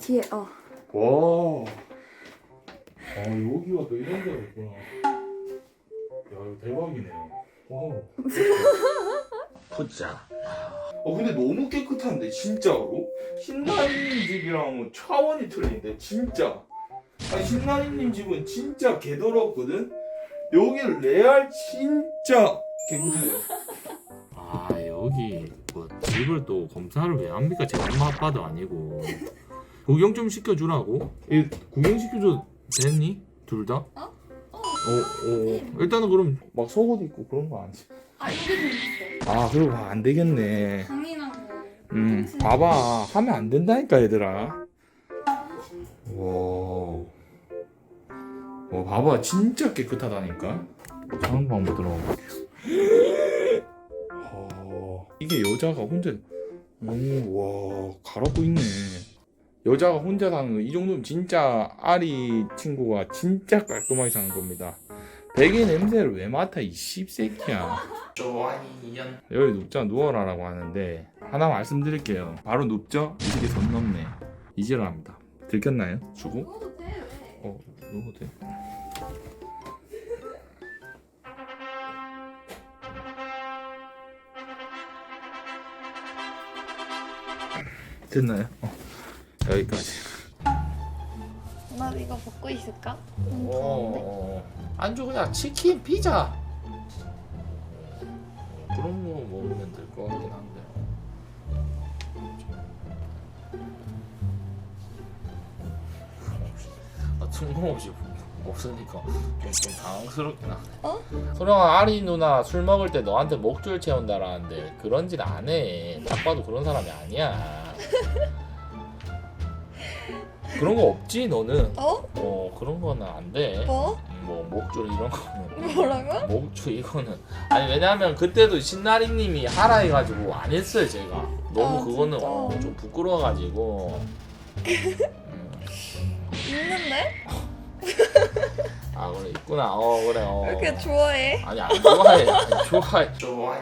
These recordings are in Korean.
뒤에 어. 와. 아 여기가 또 이런 데가 있구나. 야 이거 대박이네. 와. 보자. 어 근데 너무 깨끗한데 진짜로? 신나님 집이랑 차원이 틀린데 진짜. 아니 신나님 집은 진짜 개더럽거든. 여기 레알 진짜 깨끗해요. 아 여기 뭐 집을 또 검사를 왜 합니까? 제 엄마 아빠도 아니고 구경 좀 시켜주라고? 이 구경 시켜줘 됐니? 둘 다? 어? 어. 어, 어. 일단은 그럼 막 속옷 입고 그런 거 아니지? 아 있어. 아 그리고 안 되겠네. 음, 봐봐. 하면 안 된다니까, 얘들아. 와. 와, 봐봐. 진짜 깨끗하다니까. 다음 한번 들어가 볼게요. 어, 이게 여자가 혼자, 오, 와, 갈아고 있네. 여자가 혼자 사는 거, 이 정도면 진짜 아리 친구가 진짜 깔끔하게 사는 겁니다. 베개 냄새를 왜 맡아, 이 씹새끼야. 여기 눕자 누워라라고 하는데 하나 말씀드릴게요. 바로 눕죠? 이 새끼 선 넘네. 이지랄합니다. 들켰나요? 주고? 먹어도 돼. 왜? 어, 누워도 돼. 됐나요? 어, 여기까지. 나 이거 먹고 있을까? 음, 더운데? 어, 안주 그냥 치킨 피자 그런 거 먹으면 될 것 같긴 한데 아, 뜬금없이 없으니까 좀, 좀 당황스럽긴 하네 어? 소령아 아리 누나 술 먹을 때 너한테 목줄 채운다라는데 그런 짓 안 해 딱 봐도 그런 사람이 아니야 그런 거 없지 너는 어? 어 그런 거는 안 돼 뭐? 뭐 목줄 이런 거는 뭐라고? 목줄 이거는 아니 왜냐면 그때도 신나리님이 하라 해가지고 안 했어요 제가 너무 아, 그거는 진짜? 어, 좀 부끄러워가지고 음. 있는데? 아 그래 있구나 어 그래 어 왜 이렇게 좋아해? 아니 안 좋아해 아니, 좋아해 좋아해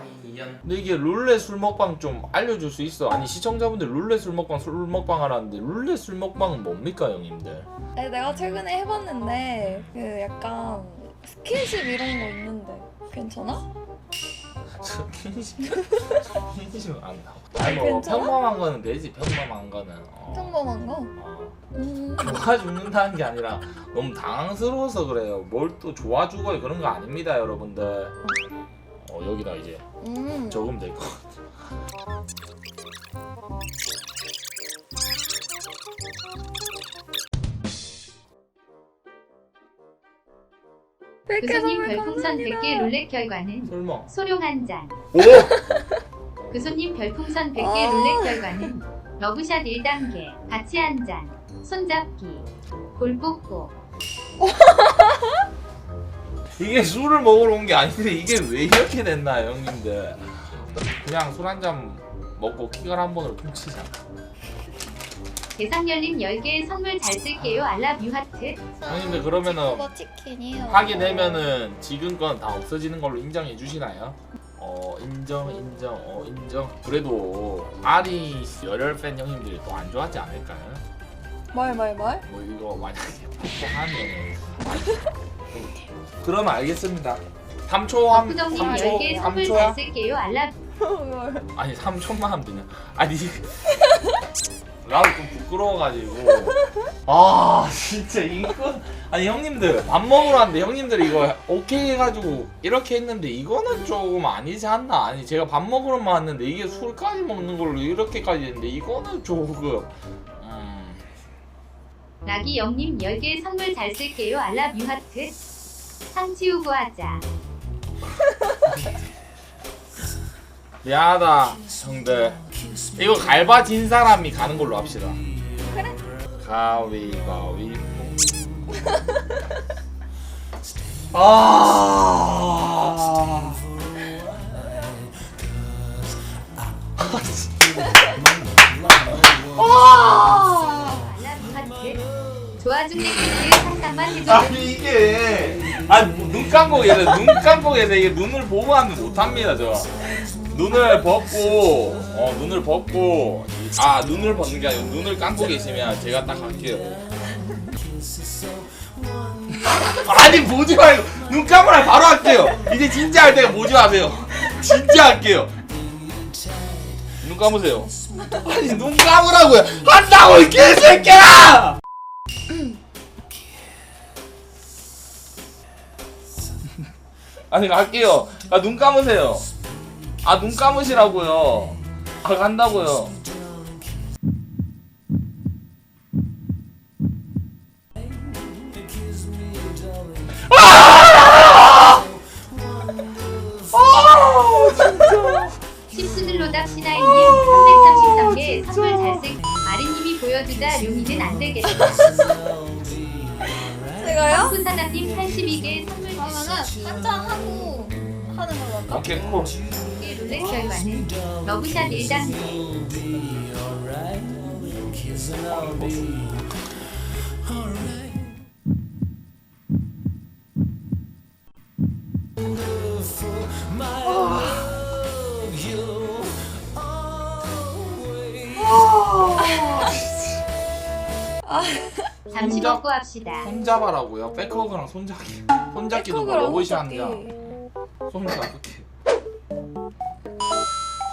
근데 이게 룰렛 술 먹방 좀 알려줄 수 있어 아니 시청자분들 룰렛 술 먹방 술 먹방 하라는데 룰렛 술 먹방은 뭡니까 형님들 아니, 내가 최근에 해봤는데 그 약간 스킨십 이런 거 있는데 괜찮아? 스킨십 스킨십 안 나와 아니 뭐 괜찮아? 평범한 거는 되지 평범한 거는 어. 평범한 거? 어. 음. 좋아 죽는다는 게 아니라 너무 당황스러워서 그래요. 뭘 또 좋아 죽어요 그런 거 아닙니다, 여러분들. 어 여기다 이제 음. 적으면 될 것 같아. 그손님 별풍선 100개 룰렛 결과는 설마. 소룡 한 잔. 오! 그손님 별풍선 100개 아. 룰렛 결과는 러브샷 1단계, 같이 한 잔, 손잡기, 볼 뽀뽀. 이게 술을 먹으러 온 게 아닌데 이게 왜 이렇게 됐나 형님들. 그냥 술 한 잔 먹고 키갈 한 번으로 퉁치자. 대상 열림 10개의 선물 잘 쓸게요. 알랍 유하트. 형님들 그러면은 치코바 치킨이요. 하게 되면은 지금 건 다 없어지는 걸로 인정해 주시나요? 어 인정 인정 어 인정 그래도 아리 열혈 팬 형님들이 또 안 좋아하지 않을까요? 말말 말? 뭐 이거 만약에 뽀뽀하면 그러면 알겠습니다 3초 함 부정님 3초 10개의 선물 잘 3초야? 쓸게요. 알랍 말. 아니 3초만 하면 되냐 아니 나도 좀 부끄러워가지고 아 진짜 이거 아니 형님들 밥 먹으러 왔는데 형님들 이거 오케이 해가지고 이렇게 했는데 이거는 조금 아니지 않나 아니 제가 밥 먹으러만 왔는데 이게 술까지 먹는 걸로 이렇게까지 했는데 이거는 조금 음 락이 영님 10개의 선물 잘 쓸게요. 알랍 유하트. 상 치우고 하자. 미안하다 형들 이거 갈바진 사람이 가는 걸로 합시다 그래. 가위바위보 아. 좋아 죽는 기지의 상담만 해줘. 아니 이게 아니 뭐눈 감고 해야 돼눈 감고 돼 이게 눈을 보고 하면 못합니다 저 눈을 벗고 어 눈을 벗고 이아 눈을 벗는 게 아니고 눈을 감고 계시면 제가 딱 할게요. 아니 보지 말고 눈 감으라 바로 할게요. 이제 진짜 할 때가 보지 마세요. 진짜 할게요. 눈 감으세요. 아니 눈 감으라고요. 한다고 이 개새끼야! 아니 갈게요. 아 눈 감으세요. 아 눈 감으시라고요. 아 간다고요. 심수들로답 시나이님 333개 선물 잘쓸 아리님이 보여주자 용이는 안 되겠다. 푸사나님 82개 선물 그러면은 한잔 하고 하는 걸로 할까? 오케이 콜. 주기 룰렛 결과는 러브샷 1단계. 잠시 혼자- 먹고 합시다. 손잡아라고요. 백허그랑 손잡기. 손잡기도 뭐 백허그랑 러브샷 손잡기.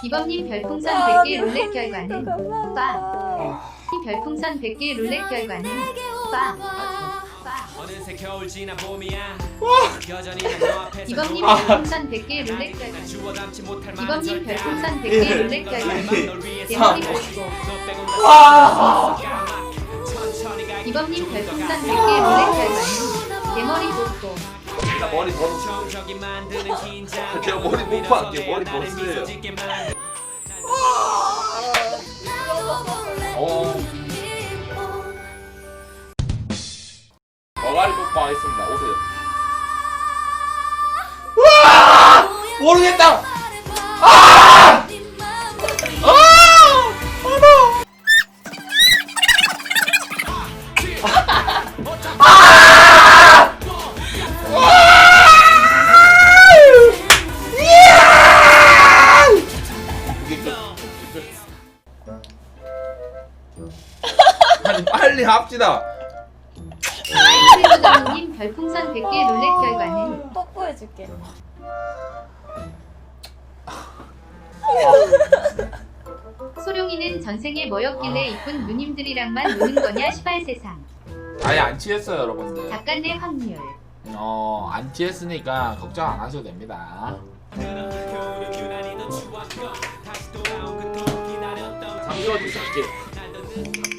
기범님 별풍선 아, 100개 룰렛 결과는 감사합니다. 별풍선 100개 룰렛 결과는 빵. 어느새 겨울 지나 봄이야 여전히 너 앞에서 기범님 노래 별풍선 100개 룰렛 결과는 주워 담지 못할 기범님 만한 절대 별풍선 예. 100개 룰렛 결과는 널 위해 대머리 너 빼곤 와. 기범님 별풍선 100개 룰렛 결과는 대머리 뽑고 나 머리 벗어. 정적이 만드는 긴장 제가 머리 못 박게, 머리 벗으세요. 어. 머가리 뽀뽀 하겠습니다. 오세요. 합시다. 아이스크림님 별풍선 100개 룰렛 결과는 뽀뽀해줄게. 소룡이는 전생에 뭐였길래 이쁜 누님들이랑만 노는 거냐 시발 세상 아예 안 취했어요 여러분들. 작가네 확률 어 안 취했으니까 걱정 안 하셔도 됩니다. 잠시만 좀 할게.